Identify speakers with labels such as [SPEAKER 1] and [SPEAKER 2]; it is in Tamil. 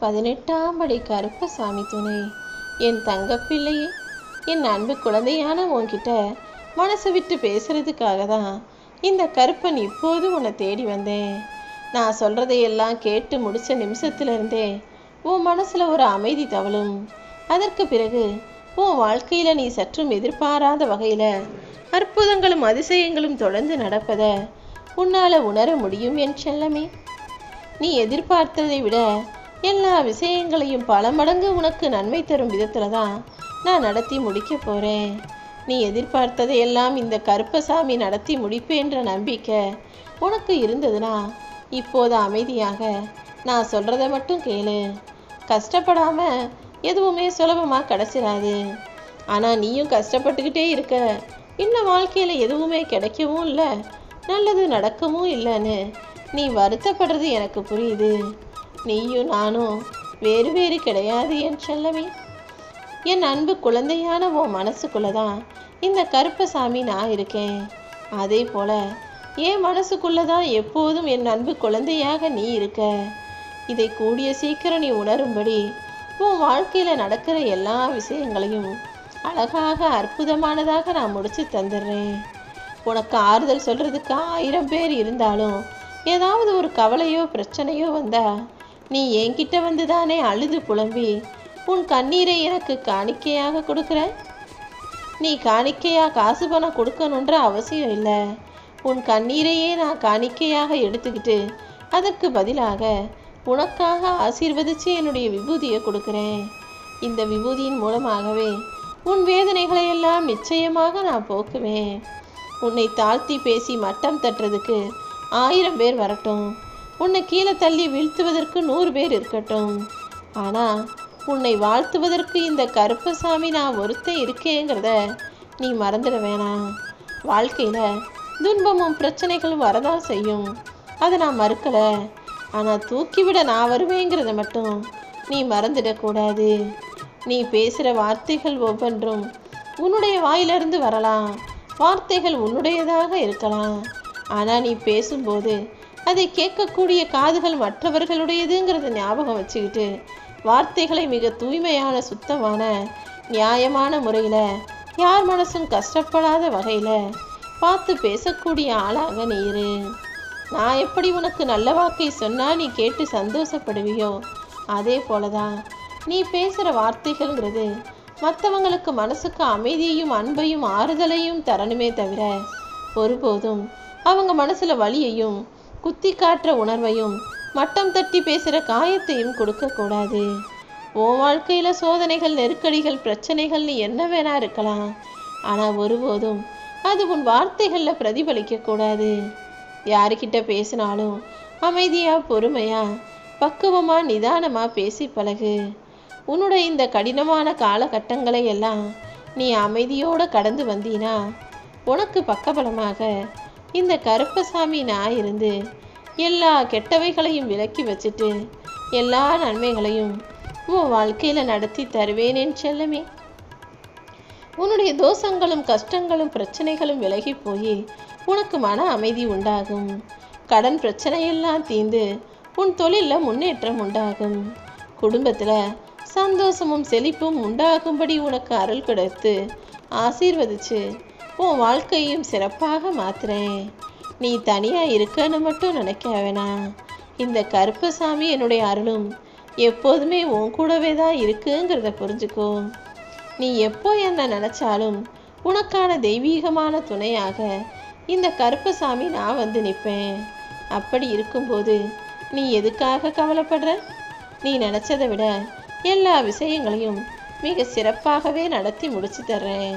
[SPEAKER 1] பதினெட்டாம் படி கருப்பசாமி துணை. என் தங்கப்பிள்ளையே என் அன்பு குழந்தையான உன்கிட்ட மனசு விட்டு பேசுறதுக்காக தான் இந்த கருப்பன் இப்போது உன்னை தேடி வந்தேன். நான் சொல்றதையெல்லாம் கேட்டு முடிச்ச நிமிஷத்துல இருந்தே உன் மனசுல ஒரு அமைதி தவழும். அதற்கு பிறகு உன் வாழ்க்கையில நீ சற்றும் எதிர்பாராத வகையில அற்புதங்களும் அதிசயங்களும் தொடர்ந்து நடப்பத உன்னால உணர முடியும் என் செல்லமே. நீ எதிர்பார்த்ததை விட எல்லா விஷயங்களையும் பல மடங்கு உனக்கு நன்மை தரும் விதத்துல தான் நான் நடத்தி முடிக்க போறேன். நீ எதிர்பார்த்ததை எல்லாம் இந்த கருப்பசாமி நடத்தி முடிப்பேன்ற நம்பிக்கை உனக்கு இருந்ததுன்னா இப்போது அமைதியாக நான் சொல்கிறத மட்டும் கேளு. கஷ்டப்படாமல் எதுவுமே சுலபமாக கிடச்சிடாது ஆனால் நீயும் கஷ்டப்பட்டுக்கிட்டே இருக்க. இன்னும் வாழ்க்கையில் எதுவுமே கிடைக்கவும் இல்லை நல்லது நடக்கவும் இல்லைன்னு நீ வருத்தப்படுறது எனக்கு புரியுது. நீயும் நானும் வேறு வேறு கிடையாது என் செல்லமே. என் அன்பு குழந்தையான உன் மனசுக்குள்ள தான் இந்த கருப்பசாமி நான் இருக்கேன். அதே போல என் மனசுக்குள்ள தான் எப்போதும் என் அன்பு குழந்தையாக நீ இருக்க. இதை கூடிய சீக்கிரம் நீ உணரும்படி உன் வாழ்க்கையில் நடக்கிற எல்லா விஷயங்களையும் அழகாக அற்புதமானதாக நான் முடிச்சு தந்துடுறேன். உனக்கு ஆறுதல் சொல்கிறதுக்கு ஆயிரம் பேர் இருந்தாலும் ஏதாவது ஒரு கவலையோ பிரச்சனையோ வந்தால் நீ என்கிட்ட வந்து தானே அழுது புலம்பி? உன் கண்ணீரை எனக்கு காணிக்கையாக கொடுக்குற? நீ காணிக்கையா காசு பணம் கொடுக்கணுன்ற அவசியம் இல்லை. உன் கண்ணீரையே நான் காணிக்கையாக எடுத்துக்கிட்டு அதற்கு பதிலாக உனக்காக ஆசீர்வதிச்சு என்னுடைய விபூதியை கொடுக்குறேன். இந்த விபூதியின் மூலமாகவே உன் வேதனைகளை எல்லாம் நிச்சயமாக நான் போக்குவேன். உன்னை தாழ்த்தி பேசி மட்டம் தட்டுறதுக்கு ஆயிரம் பேர் வரட்டும். உன்னை கீழே தள்ளி வீழ்த்துவதற்கு நூறு பேர் இருக்கட்டும். ஆனால் உன்னை வாழ்த்துவதற்கு இந்த கருப்பசாமி நான் ஒருத்தன் இருக்கேங்கிறத நீ மறந்துட வேணாம். வாழ்க்கையில் துன்பமும் பிரச்சனைகளும் வரதான் செய்யும். அதை நான் மறுக்கல. ஆனால் தூக்கிவிட நான் வருவேங்கிறத மட்டும் நீ மறந்துடக்கூடாது நீ பேசுகிற வார்த்தைகள் ஒவ்வொன்றும் உன்னுடைய வாயிலிருந்து வரலாம். வார்த்தைகள் உன்னுடையதாக இருக்கலாம். ஆனால் நீ பேசும்போது அதை கேட்கக்கூடிய காதுகள் மற்றவர்களுடையதுங்கிறத ஞாபகம் வச்சுக்கிட்டு வார்த்தைகளை மிக தூய்மையான சுத்தமான நியாயமான முறையில் யார் மனசும் கஷ்டப்படாத வகையில் பார்த்து பேசக்கூடிய ஆளாக நீ இரு. நான் எப்படி உனக்கு நல்ல வாக்கை சொன்னால் நீ கேட்டு சந்தோஷப்படுவியோ? அதே போலதான் நீ பேசுகிற வார்த்தைகள்ங்கிறது மற்றவங்களுக்கு மனசுக்கு அமைதியையும் அன்பையும் ஆறுதலையும் தரணுமே தவிர ஒருபோதும் அவங்க மனசில் வலியையும் குத்தி காட்டுற உணர்வையும் மட்டம் தட்டி பேசுகிற காயத்தையும் கொடுக்கக்கூடாது உன் வாழ்க்கையில் சோதனைகள் நெருக்கடிகள் பிரச்சனைகள்னு என்ன வேணா இருக்கலாம். ஆனால் ஒருபோதும் அது உன் வார்த்தைகளில் பிரதிபலிக்கக்கூடாது யாருக்கிட்ட பேசினாலும் அமைதியாக பொறுமையாக பக்குவமாக நிதானமாக பேசி பழகு. உன்னுடைய இந்த கடினமான காலகட்டங்களை எல்லாம் நீ அமைதியோடு கடந்து வந்தீனா உனக்கு பக்கபலமாக இந்த கருப்பசாமி நான் இருந்து எல்லா கெட்டவைகளையும் விலக்கி வச்சுட்டு எல்லா நன்மைகளையும் உன் வாழ்க்கையில் நடத்தி தருவேனேன் செல்லமே. உன்னுடைய தோஷங்களும் கஷ்டங்களும் பிரச்சனைகளும் விலகி போய் உனக்கு மன அமைதி உண்டாகும். கடன் பிரச்சனையெல்லாம் தீர்ந்து உன் தொழிலில் முன்னேற்றம் உண்டாகும். குடும்பத்தில் சந்தோஷமும் செழிப்பும் உண்டாகும்படி உனக்கு அருள் கிடைத்து ஆசீர்வதிச்சு உன் வாழ்க்கையும் சிறப்பாக மாத்துறேன். நீ தனியாக இருக்கன்னு மட்டும் நினைக்க வேணாம் இந்த கருப்பசாமி என்னுடைய அருளும் எப்போதுமே உன் கூடவே தான் இருக்குங்கிறத புரிஞ்சுக்கோ. நீ எப்போ என்ன நினச்சாலும் உனக்கான தெய்வீகமான துணையாக இந்த கருப்பசாமி நான் வந்து நிற்பேன் அப்படி இருக்கும்போது நீ எதுக்காக கவலைப்படுற? நீ நினச்சதை விட எல்லா விஷயங்களையும் மிக சிறப்பாகவே நடத்தி முடிச்சு தர்றேன்.